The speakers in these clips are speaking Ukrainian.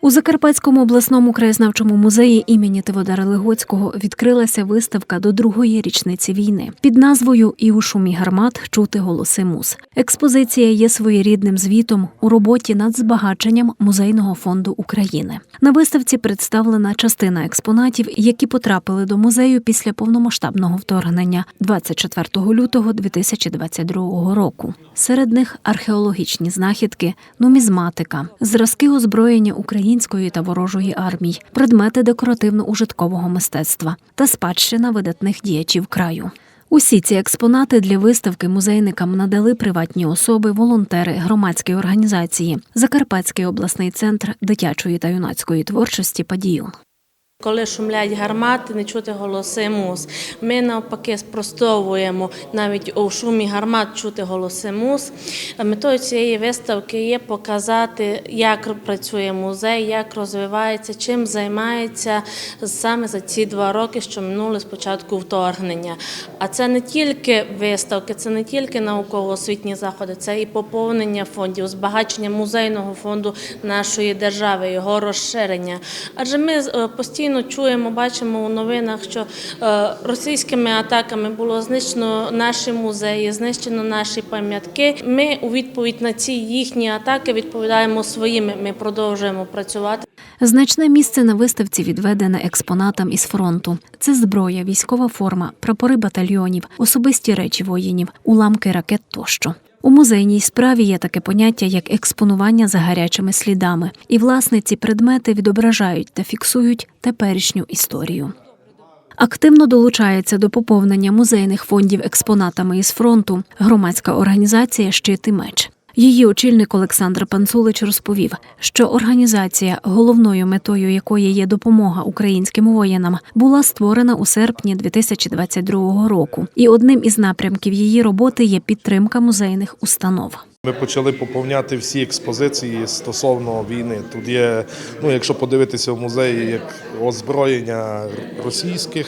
У Закарпатському обласному краєзнавчому музеї імені Тиводара Легоцького відкрилася виставка до другої річниці війни під назвою І у шумі гармат чути голоси муз. Експозиція є своєрідним звітом у роботі над збагаченням музейного фонду України. На виставці представлена частина експонатів, які потрапили до музею після повномасштабного вторгнення 24 лютого 2022 року. Серед них археологічні знахідки, нумізматика, зразки озброєння української та ворожої армій, предмети декоративно-ужиткового мистецтва та спадщина видатних діячів краю. Усі ці експонати для виставки музейникам надали приватні особи, волонтери, громадські організації, Закарпатський обласний центр дитячої та юнацької творчості Падіюн. Коли шумлять гармати, не чути голоси мус. Ми навпаки спростовуємо навіть у шумі гармат чути голоси мус. Метою цієї виставки є показати, як працює музей, як розвивається, чим займається саме за ці два роки, що минули з початку вторгнення. А це не тільки виставки, це не тільки науково-освітні заходи, це і поповнення фондів, збагачення музейного фонду нашої держави, його розширення. Адже ми е, постійно чуємо, бачимо у новинах, що е, російськими атаками було знищено наші музеї, знищено наші пам'ятки. Ми у відповідь на ці їхні атаки відповідаємо своїми. Ми продовжуємо працювати. Значне місце на виставці відведене експонатам із фронту. Це зброя, військова форма, прапори батальйонів, особисті речі воїнів, уламки ракет тощо. У музейній справі є таке поняття, як експонування за гарячими слідами, і власне ці предмети відображають та фіксують теперішню історію. Активно долучається до поповнення музейних фондів експонатами із фронту громадська організація Щит і меч. Її очільник Олександр Панцулич розповів, що організація, головною метою якої є допомога українським воїнам, була створена у серпні 2022 року, і одним із напрямків її роботи є підтримка музейних установ. Ми почали поповняти всі експозиції стосовно війни. Тут є, ну якщо подивитися в музеї, як озброєння російських,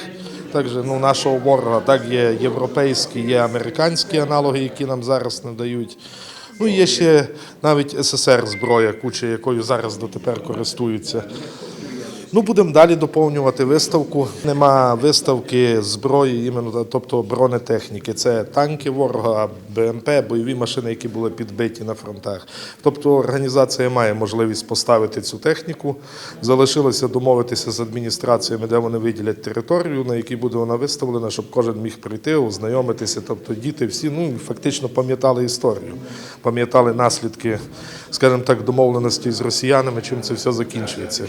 також ну, нашого ворога, так є європейські, є американські аналоги, які нам зараз надають. Ну, є ще навіть СССР зброя, куча якою зараз дотепер користуються. Ну, будемо далі доповнювати виставку. Нема виставки зброї, іменно, тобто бронетехніки. Це танки ворога, БМП, бойові машини, які були підбиті на фронтах. Тобто організація має можливість поставити цю техніку. Залишилося домовитися з адміністраціями, де вони виділять територію, на якій буде вона виставлена, щоб кожен міг прийти, ознайомитися. Тобто діти всі ну, фактично пам'ятали історію, пам'ятали наслідки, скажімо так, домовленості з росіянами, чим це все закінчується.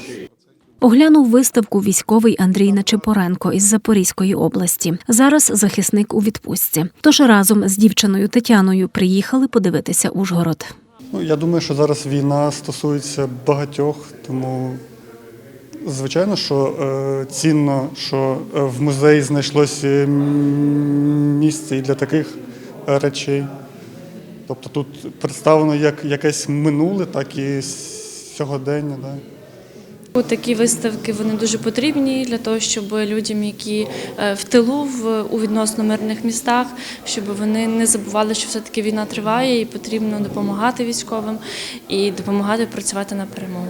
Оглянув виставку військовий Андрій Начепоренко із Запорізької області. Зараз захисник у відпустці. Тож разом з дівчиною Тетяною приїхали подивитися Ужгород. Ну, я думаю, що зараз війна стосується багатьох, тому звичайно, що е, цінно, що е, в музеї знайшлося місце і для таких е, речей. Тобто тут представлено як якесь минуле, так і сьогодення. Да. Такі виставки вони дуже потрібні для того, щоб людям, які е, в тилу в у відносно мирних містах, щоб вони не забували, що все таки війна триває, і потрібно допомагати військовим і допомагати працювати на перемогу.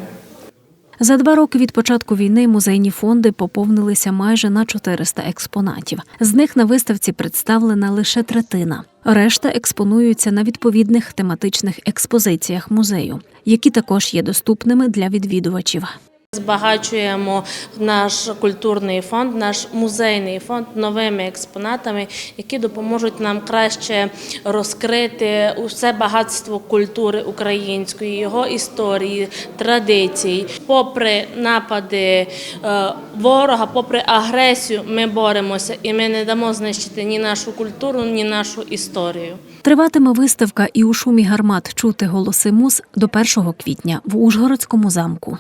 За два роки від початку війни музейні фонди поповнилися майже на 400 експонатів. З них на виставці представлена лише третина. Решта експонуються на відповідних тематичних експозиціях музею, які також є доступними для відвідувачів. Збагачуємо наш культурний фонд, наш музейний фонд новими експонатами, які допоможуть нам краще розкрити усе багатство культури української, його історії, традицій. Попри напади е, ворога, попри агресію, ми боремося і ми не дамо знищити ні нашу культуру, ні нашу історію. Триватиме виставка і у шумі гармат чути голоси муз до 1 квітня в Ужгородському замку.